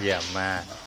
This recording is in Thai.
เยี่ยมมาก